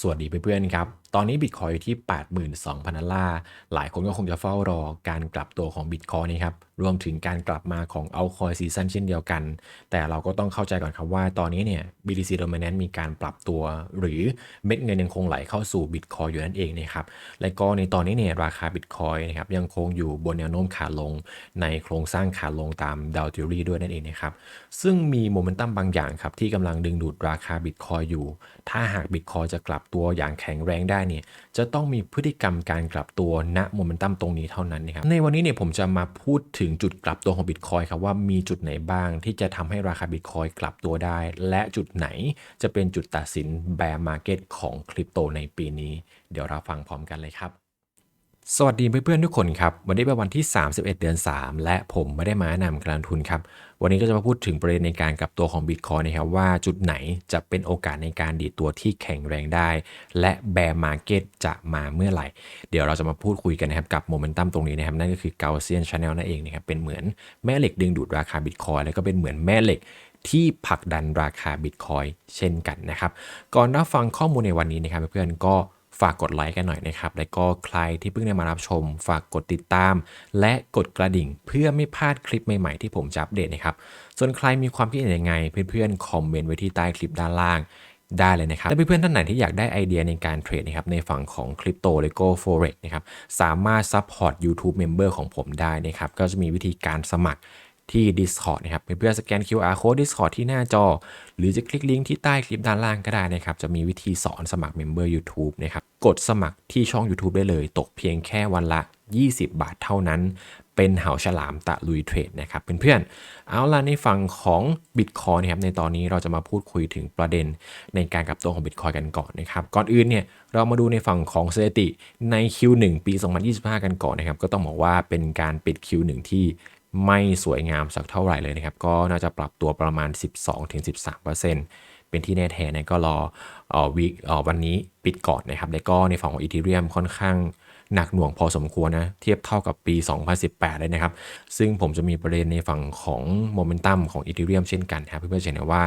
สวัสดีเพื่อนๆครับ ตอนนี้บิตคอยอยู่ที่ 82,000ดอลลาร์ หลายคนก็คงจะเฝ้ารอการกลับตัวของบิตคอยนะครับ รวมถึงการกลับมาของเอาคอยซีซันเช่นเดียวกัน แต่เราก็ต้องเข้าใจก่อนครับว่าตอนนี้เนี่ย BTC Dominance มีการปรับตัว หรือเม็ดเงินยังคงไหลเข้าสู่บิตคอยอยู่นั่นเองนะครับ และก็ในตอนนี้เนี่ยราคาบิตคอยนะครับยังคงอยู่บนแนวโน้มขาลง ในโครงสร้างขาลงตามดาวทิรีด้วยนั่นเองนะครับ ซึ่งมีโมเมนตัมบางอย่างครับที่กำลังดึงดูดราคาบิตคอยอยู่ ถ้าหากบิตคอยจะกลับตัวอย่างแข็งแรงได้เนี่ยจะต้องมีพฤติกรรมการกลับตัวณโมเมนตัมตรงนี้เท่านั้นนะครับในวันนี้เนี่ยผมจะมาพูดถึงจุดกลับตัวของบิตคอยครับว่ามีจุดไหนบ้างที่จะทำให้ราคาบิตคอยกลับตัวได้ และจุดไหนจะเป็นจุดตัดสินแบร์มาร์เก็ตของคริปโตในปีนี้ เดี๋ยวเราฟังพร้อมกันเลยครับ สวัสดีเพื่อนๆทุกคนครับ วันนี้เป็นวันที่ 31 เดือน 3 และผมไม่ได้มาแนะนำการลงทุนครับ วันนี้ก็จะมาพูดถึงประเด็นในการกลับตัวของ Bitcoin นะครับว่าจุดไหนจะเป็นโอกาสในการดีตัวที่แข็งแรงได้ และแบร์มาร์เก็ตจะมาเมื่อไหร่ เดี๋ยวเราจะมาพูดคุยกันนะครับกับโมเมนตัมตรงนี้นะครับนั่นก็คือ Gaussian Channel นั่นเองนะครับเป็นเหมือนแม่เหล็กดึงดูดราคา Bitcoin แล้วก็เป็นเหมือนแม่เหล็กที่ผลักดันราคาบิตคอยเช่นกันนะครับ ก่อนรับฟังข้อมูลในวันนี้นะครับเพื่อนๆก็ ฝากกดไลค์กันหน่อยนะครับ และก็ใครที่เพิ่งได้มารับชม ฝากกดติดตาม และกดกระดิ่งเพื่อไม่พลาดคลิปใหม่ๆที่ผมจะอัปเดตนะครับ ส่วนใครมีความคิดเห็นยังไง เพื่อนๆคอมเมนต์ไว้ที่ใต้คลิปด้านล่างได้เลยนะครับและเพื่อนๆท่านไหนที่อยากได้ไอเดียในการเทรดนะครับในฝั่งของคริปโตเลโก้โฟเร็กนะครับสามารถซัพพอร์ต YouTube Member ของผมได้นะครับก็จะมีวิธีการสมัคร ที่ Discord นะครับเพื่อนๆสแกน QR code Discord ที่หน้าจอ หรือจะคลิกลิงก์ที่ใต้คลิปด้านล่างก็ได้นะครับ จะมีวิธีสอนสมัคร Member YouTube นะครับ กดสมัครที่ช่อง YouTube ได้เลย ตกเพียงแค่วันละ 20 บาทเท่านั้น เป็นเหาฉลามตะลุยเทรดนะครับเพื่อนๆเอาล่ะในฝั่งของ Bitcoin นะครับในตอนนี้เราจะมาพูดคุยถึงประเด็นในการกลับตัวของ Bitcoin กันก่อนนะครับก่อนอื่นเนี่ยเรามาดูในฝั่งของสถิติใน Q1 ปี 2025 กันก่อนนะครับก็ต้องบอกว่าเป็นการปิด Q1 ที่ ไม่สวยงามสักเท่าไหร่เลยนะครับ ก็น่าจะปรับตัวประมาณ 12-13%เป็นที่แน่แท้นะก็รออวีคเอ่อวันนี้ปิดก่อนนะครับ แล้วก็ในฝั่งของอีเทเรียมค่อนข้างหนักหน่วงพอสมควรนะ เทียบเท่ากับปี 2018 เลยนะครับ ซึ่งผมจะมีประเด็นในฝั่งของโมเมนตัมของอีเทเรียมเช่นกันครับเพื่อนๆจะเห็นว่า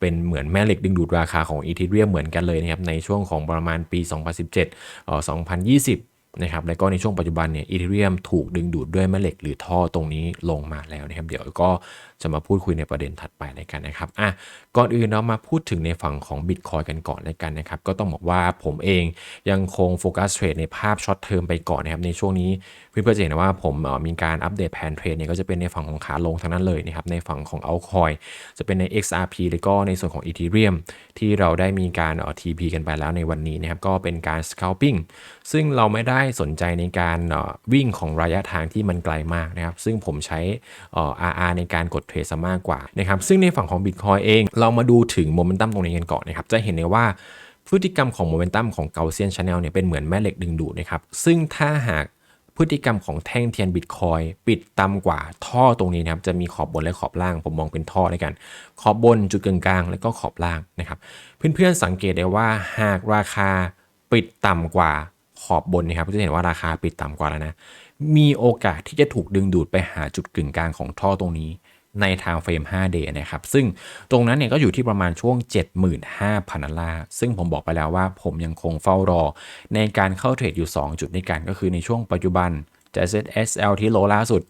เป็นเหมือนแม่เหล็กดึงดูดราคาของอีเทเรียมเหมือนกันเลยนะครับ ในช่วงของประมาณปี 2017เอ่อ2020 นะครับแล้วก็ในช่วงปัจจุบันเนี่ยอีเทเรียมถูกดึงดูดด้วยแม่เหล็กหรือท่อตรงนี้ลงมาแล้วนะครับ เดี๋ยวก็ จะมาพูดคุยในประเด็นถัดไปในกันนะครับอะก่อนอื่นเรามาพูดถึงในฝั่งของ Bitcoin กันก่อนในกันนะครับ ก็ต้องบอกว่าผมเองยังคงโฟกัสเทรดในภาพช็อตเทอมไปก่อนนะครับ ในช่วงนี้เพื่อนๆจะเห็นว่าผมมีการอัปเดตแผนเทรดเนี่ยก็จะเป็นในฝั่งของขาลงทั้งนั้นเลยนะครับในฝั่งของ altcoin จะเป็นใน XRP แล้วก็ในส่วนของ Ethereum ที่เราได้มีการเอ่อ TP กันไปแล้วในวันนี้นะครับก็เป็นการ scalping ซึ่งเราไม่ได้สนใจในการอ่อวิ่งของระยะทางที่มันไกลมากนะครับ ซึ่งผมใช้เอ่อ RR ในการกดเทรดซะมากกว่านะครับซึ่งในฝั่งของ Bitcoin เอง เรามาดูถึงโมเมนตัมตรงนี้กันก่อนนะครับจะเห็นได้ว่าพฤติกรรมของโมเมนตัมของ Gaussian Channel เนี่ยเป็นเหมือนแม่เหล็กดึงดูดนะครับซึ่งถ้าหากพฤติกรรมของแท่งเทียนบิตคอยปิดต่ำกว่าท่อตรงนี้นะครับจะมีขอบบนและขอบล่าง ผมมองเป็นท่อด้วยกัน ขอบบนจุดกึ่งกลางและก็ขอบล่างนะครับเพื่อนๆสังเกตได้ว่าหากราคาปิดต่ำกว่าขอบบนนะครับก็จะเห็นว่าราคาปิดต่ำกว่าแล้วนะมีโอกาสที่จะถูกดึงดูดไปหาจุดกึ่งกลางของท่อตรงนี้ ในทางเฟรม5 day นะครับ ซึ่งตรงนั้นเนี่ยก็อยู่ที่ประมาณช่วง 75,000ดอลลาร์ ซึ่งผมบอกไปแล้วว่าผมยังคงเฝ้ารอ ในการเข้าเทรดอยู่ 2 จุดด้วยกัน ก็คือในช่วงปัจจุบันจะ ZSL ที่โลล่าสุด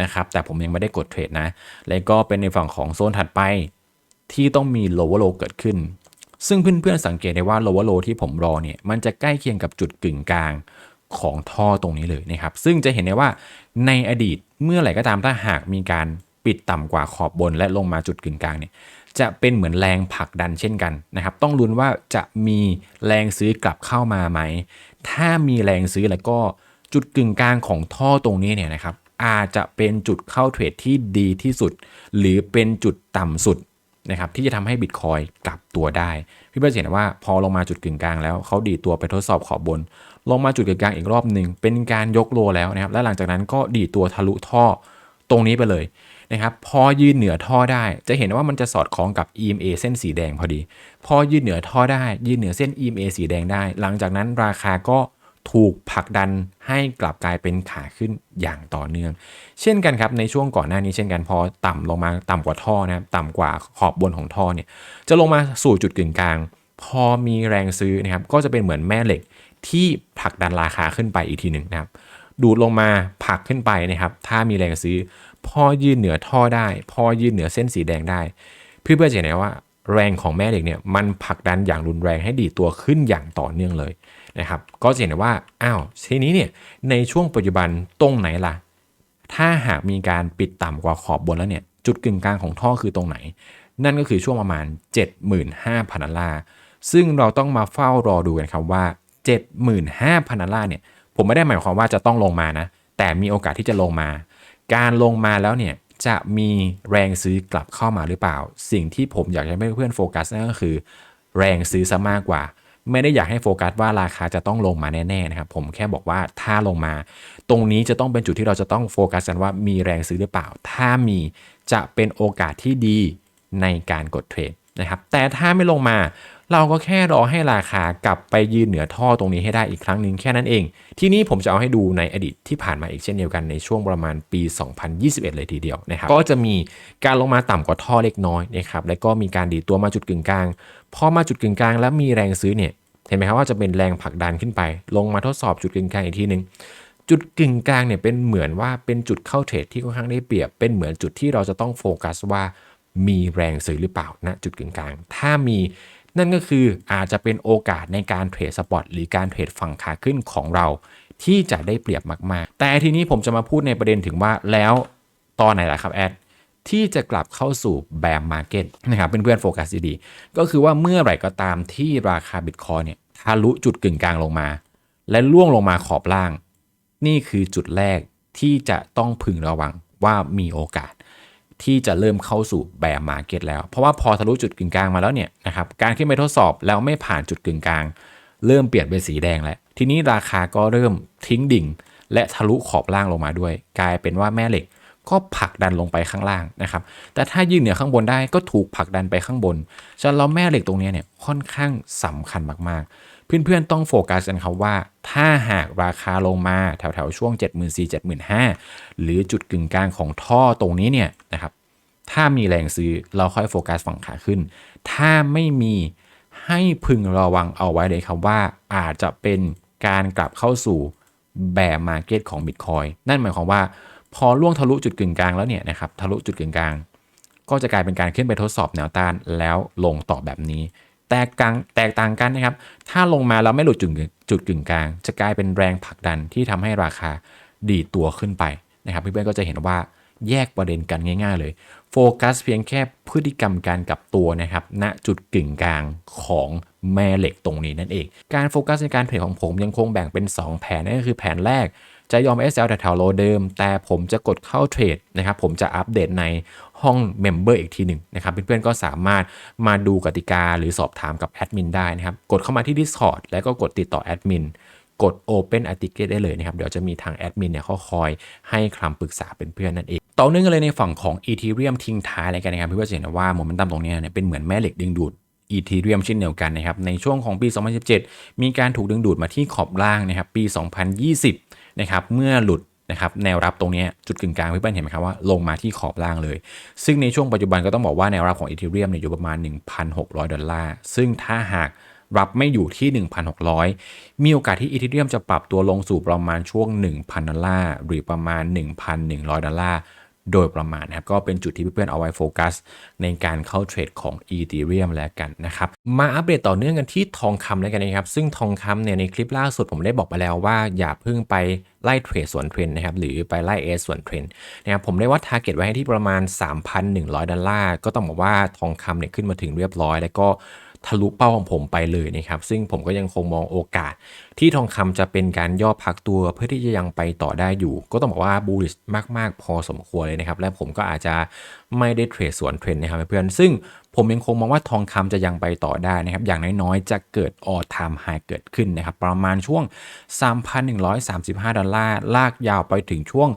นะครับ แต่ผมยังไม่ได้กดเทรดนะ และก็เป็นในฝั่งของโซนถัดไป ที่ต้องมี lower low เกิดขึ้น ซึ่งเพื่อนๆสังเกตได้ว่า lower low ที่ผมรอเนี่ย มันจะใกล้เคียงกับจุดกึ่งกลางของท่อตรงนี้เลยนะครับ ซึ่งจะเห็นได้ว่าในอดีตเมื่อไหร่ก็ตามถ้าหากมีการ ปิดต่ำกว่าขอบบนและลงมาจุดกึ่งกลางเนี่ยจะเป็นเหมือนแรงผลักดันเช่นกันนะครับ ต้องลุ้นว่าจะมีแรงซื้อกลับเข้ามาไหม ถ้ามีแรงซื้อแล้วก็จุดกึ่งกลางของท่อตรงนี้เนี่ยนะครับ อาจจะเป็นจุดเข้าเทรดที่ดีที่สุด หรือเป็นจุดต่ำสุดนะครับที่จะทำให้บิตคอยกลับตัวได้ พี่เพื่อนเห็นว่าพอลงมาจุดกึ่งกลางแล้วเขาดีตัวไปทดสอบขอบบน ลงมาจุดกึ่งกลางอีกรอบหนึ่งเป็นการยกโลแล้วนะครับและหลังจากนั้นก็ดีตัวทะลุท่อตรงนี้ไปเลย นะครับพอยืนเหนือท่อได้ จะเห็นว่ามันจะสอดคล้องกับ EMA เส้นสีแดงพอดี พอยืนเหนือท่อได้ ยืนเหนือเส้น EMA สีแดงได้ หลังจากนั้นราคาก็ถูกผลักดันให้กลับกลายเป็นขาขึ้นอย่างต่อเนื่อง เช่นกันครับในช่วงก่อนหน้านี้เช่นกันพอต่ำลงมาต่ำกว่าท่อนะครับต่ำกว่าขอบบนของท่อเนี่ยจะลงมาสู่จุดกึ่งกลาง พอมีแรงซื้อนะครับก็จะเป็นเหมือนแม่เหล็กที่ผลักดันราคาขึ้นไปอีกทีหนึ่งนะครับดูดลงมาผลักขึ้นไปนะครับถ้ามีแรงซื้อ พอยืนเหนือท่อได้ พอยืนเหนือเส้นสีแดงได้ เพื่อๆจะเห็นว่า แรงของแม่เหล็กเนี่ยมันผลักดันอย่างรุนแรงให้ดีตัวขึ้นอย่างต่อเนื่องเลยนะครับ ก็จะเห็นว่าอ้าวทีนี้เนี่ยในช่วงปัจจุบันตรงไหนล่ะ ถ้าหากมีการปิดต่ำกว่าขอบบนแล้วเนี่ยจุดกึ่งกลางของท่อคือตรงไหน นั่นก็คือช่วงประมาณ 75,000ดอลลาร์ซึ่งเราต้องมาเฝ้ารอดูกันครับว่า 75,000ดอลลาร์เนี่ยผมไม่ได้หมายความว่าจะต้องลงมานะแต่มีโอกาสที่จะลงมา การลงมาแล้วเนี่ยจะมีแรงซื้อกลับเข้ามาหรือเปล่า สิ่งที่ผมอยากให้เพื่อนโฟกัสนั่นก็คือ แรงซื้อซะมากกว่า ไม่ได้อยากให้โฟกัสว่าราคาจะต้องลงมาแน่ๆนะครับผมแค่บอกว่าถ้าลงมา ตรงนี้จะต้องเป็นจุดที่เราจะต้องโฟกัสกันว่ามีแรงซื้อหรือเปล่า ถ้ามีจะเป็นโอกาสที่ดีในการกดเทรดนะครับแต่ถ้าไม่ลงมา เราก็แค่รอให้ราคากลับไปยืนเหนือท่อตรงนี้ให้ได้อีกครั้งหนึ่งแค่นั้นเอง ที่นี้ผมจะเอาให้ดูในอดีตที่ผ่านมาอีกเช่นเดียวกันในช่วงประมาณปี 2021 เลยทีเดียวนะครับก็จะมีการลงมาต่ำกว่าท่อเล็กน้อยนะครับแล้วก็มีการดีตัวมาจุดกึ่งกลางพอมาจุดกึ่งกลางแล้วมีแรงซื้อเนี่ยเห็นไหมครับว่าจะเป็นแรงผลักดันขึ้นไป ลงมาทดสอบจุดกึ่งกลางอีกทีหนึ่งจุดกึ่งกลางเนี่ยเป็นเหมือนว่าเป็นจุดเข้าเทรดที่ค่อนข้างได้เปรียบ เป็นเหมือนจุดที่เราจะต้องโฟกัสว่ามีแรงซื้อหรือเปล่าณจุดกึ่งกลาง ถ้ามี นั่นก็คืออาจจะเป็นโอกาสในการเทรดสปอตหรือการเทรดฝั่งขาขึ้นของเรา ที่จะได้เปรียบมาก ๆ แต่ทีนี้ผมจะมาพูดในประเด็นถึงว่าแล้วตอนไหนล่ะครับแอดที่จะกลับเข้าสู่แบมมาร์เก็ตนะครับเพื่อนๆโฟกัสดีๆก็คือว่าเมื่อไหร่ก็ตามที่ราคาบิตคอยเนี่ยทะลุจุดกึ่งกลางลงมา และล่วงลงมาขอบล่าง นี่คือจุดแรกที่จะต้องพึงระวังว่ามีโอกาส ที่จะเริ่มเข้าสู่แบร์มาร์เก็ตแล้ว เพราะว่าพอทะลุจุดกึ่งกลางมาแล้วเนี่ยนะครับการขึ้นไปทดสอบแล้วไม่ผ่านจุดกึ่งกลาง เริ่มเปลี่ยนเป็นสีแดงแล้ว ทีนี้ราคาก็เริ่มทิ้งดิ่ง และทะลุขอบล่างลงมาด้วย กลายเป็นว่าแม่เหล็กก็ผลักดันลงไปข้างล่างนะครับ แต่ถ้ายืนเหนือข้างบนได้ก็ถูกผลักดันไปข้างบน ฉะนั้นแล้วแม่เหล็กตรงนี้เนี่ยค่อนข้างสำคัญมากๆ เพื่อนๆต้องโฟกัสกันครับว่า ถ้าหากราคาลงมาแถวๆช่วง 74,000-75,000หรือจุดกึ่งกลางของท่อตรงนี้เนี่ยนะครับถ้ามีแรงซื้อเราค่อยโฟกัสฝั่งขาขึ้น ถ้าไม่มีให้พึงระวังเอาไว้เลยครับว่าอาจจะเป็นการกลับเข้าสู่แบมาร์เก็ตของ Bitcoin นั่นหมายความว่า พอล่วงทะลุจุดกึ่งกลางแล้วเนี่ยนะครับทะลุจุดกึ่งกลาง ก็จะกลายเป็นการขึ้นไปทดสอบแนวต้านแล้วลงต่อแบบนี้ แตกต่างแตกต่างกันนะครับ ถ้าลงมาแล้วไม่หลุดจุดจุดกึ่งกลาง จะกลายเป็นแรงผลักดันที่ทำให้ราคาดีตัวขึ้นไปนะครับ เพื่อนๆก็จะเห็นว่าแยกประเด็นกันง่าย ๆ เลย โฟกัสเพียงแค่พฤติกรรมการกลับตัวนะครับณจุดกึ่งกลางของแม่เหล็กตรงนี้นั่นเอง การโฟกัสในการเทรดของผมยังคงแบ่งเป็น 2 แผนนั่นก็คือแผนแรกจะยอม SL แถวๆโลเดิม แต่ผมจะกดเข้าเทรดนะครับ ผมจะอัปเดตใน ห้องเมมเบอร์อีกทีหนึ่งนะครับเพื่อนๆก็สามารถมาดูกติกาหรือสอบถามกับแอดมินได้นะครับกดเข้ามาที่ Discord แล้วก็กดติดต่อแอดมินกด Open a r t i c l e ได้เลยนะครับ เดี๋ยวจะมีทางแอดมินเนี่ยเขาคอยให้คำปรึกษาเป็นเพื่อนนั่นเอง ต่อเนื่องกันเลยในฝั่งของ Ethereum ทิ้งท้ายอะไรกันนะครับเพื่อนๆจะเห็นว่าโมเมนตัมตรงนี้เนี่ยเป็นเหมือนแม่เหล็กดึงดูดอีทีเรียมเช่นเดียวกันนะครับ ในช่วงของปี 2017 มีการถูกดึงดูดมาที่ขอบล่างนะครับ ปี 2020 นะครับ เมื่อหลุด นะครับแนวรับตรงนี้จุดกึ่งกลางเพื่อนเห็นไหมครับว่าลงมาที่ขอบล่างเลย ซึ่งในช่วงปัจจุบันก็ต้องบอกว่าแนวรับของอีเทเรียมเนี่ยอยู่ประมาณ 1,600 ดอลลาร์ ซึ่งถ้าหากรับไม่อยู่ที่ 1,600 มีโอกาสที่อีเทเรียมจะปรับตัวลงสู่ประมาณช่วง 1,000 ดอลลาร์ หรือประมาณ 1,100 ดอลลาร์ โดยประมาณนะครับ ก็เป็นจุดที่เพื่อนๆเอาไว้โฟกัส ในการเข้าเทรดของ Ethereum แล้วกันนะครับ มาอัปเดตต่อเนื่องกันที่ทองคำแล้วกันนะครับ ซึ่งทองคำเนี่ยในคลิปล่าสุดผมได้บอกไปแล้วว่าอย่าเพิ่งไปไล่เทรดส่วนเทรนนะครับหรือไปไล่เอสสวนเทรนนะครับผมได้ว่าทาร์เก็ตไว้ให้ที่ประมาณ 3,100 ดอลลาร์ ก็ต้องบอกว่าทองคำเนี่ยขึ้นมาถึงเรียบร้อย แล้วก็ทะลุเป้าของผมไปเลยนะครับ ซึ่งผมก็ยังคงมองโอกาส ที่ทองคำจะเป็นการย่อพักตัวเพื่อที่จะยังไปต่อได้อยู่ ก็ต้องบอกว่าบูลิชมาก ๆ พอสมควรเลยนะครับ และผมก็อาจจะไม่ได้เทรดสวนเทรนนะครับเพื่อนซึ่งผมยังคงมองว่าทองคำจะยังไปต่อได้นะครับ อย่างน้อยๆ จะเกิดออทามไฮเกิดขึ้นนะครับ ประมาณช่วง 3,135 ดอลลาร์ ลากยาวไปถึงช่วง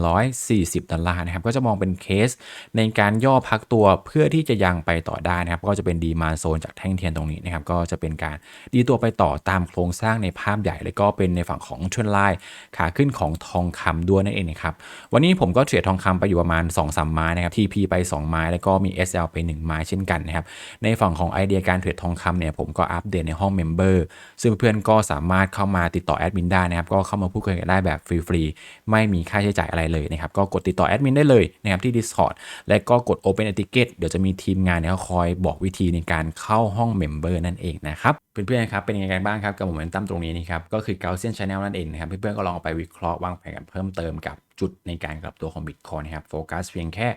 3,140 ดอลลาร์นะครับ ก็จะมองเป็นเคสในการย่อพักตัวเพื่อที่จะยังไปต่อได้นะครับ ก็จะเป็นดีมาโซนจากแท่งเทียนตรงนี้นะครับ ก็จะเป็นการดีตัวไปต่อตามโคครงสร้างในภาพใหญ่ แล้วก็เป็นในฝั่งของเทรนไลน์ขาขึ้นของทองคำด้วยนั่นเองนะครับ วันนี้ผมก็เทรดทองคำไปอยู่ประมาณ2-3ไม้นะครับ TP ไป 2 ไม้ แล้วก็มี SL ไปไป 1 ไม้เช่นกันนะครับ ในฝั่งของไอเดียการเทรดทองคำเนี่ยผมก็อัปเดตในห้องเมมเบอร์ซึ่งเพื่อนๆก็สามารถเข้ามาติดต่อแอดมินได้นะครับ ก็เข้ามาพูดคุยกันได้แบบฟรีๆ ไม่มีค่าใช้จ่ายอะไรเลยนะครับ ก็กดติดต่อแอดมินได้เลยนะครับที่ Discord และก็กด Open Etiquette เดี๋ยวจะมีทีมงานเนี่ยคอยบอกวิธีในการเข้าห้องเมมเบอร์นั่นเองนะครับ เพื่อนๆครับเป็นยังไงกันบ้างครับกับโมเมนตัมตรงนี้นี่ครับก็คือ Gaussian Channel นั่นเองนะครับเพื่อนๆก็ลองเอาไปวิเคราะห์วางแผนกันเพิ่มเติมกับจุดในการกลับตัวของ Bitcoin นะครับโฟกัสเพียงแค่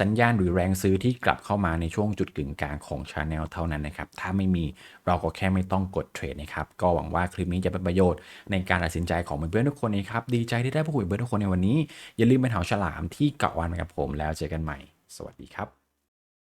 สัญญาณหรือแรงซื้อที่กลับเข้ามาในช่วงจุดกึ่งกลางของ Channel เท่านั้นนะครับถ้าไม่มีเราก็แค่ไม่ต้องกดเทรดนะครับก็หวังว่าคลิปนี้จะเป็นประโยชน์ในการตัดสินใจของเพื่อนๆทุกคนนะครับดีใจที่ได้พูดคุยกับเพื่อนทุกคนในวันนี้ อย่าลืมเป็นเหาฉลามที่เกาะวันกับผมแล้วเจอกันใหม่ สวัสดีครับ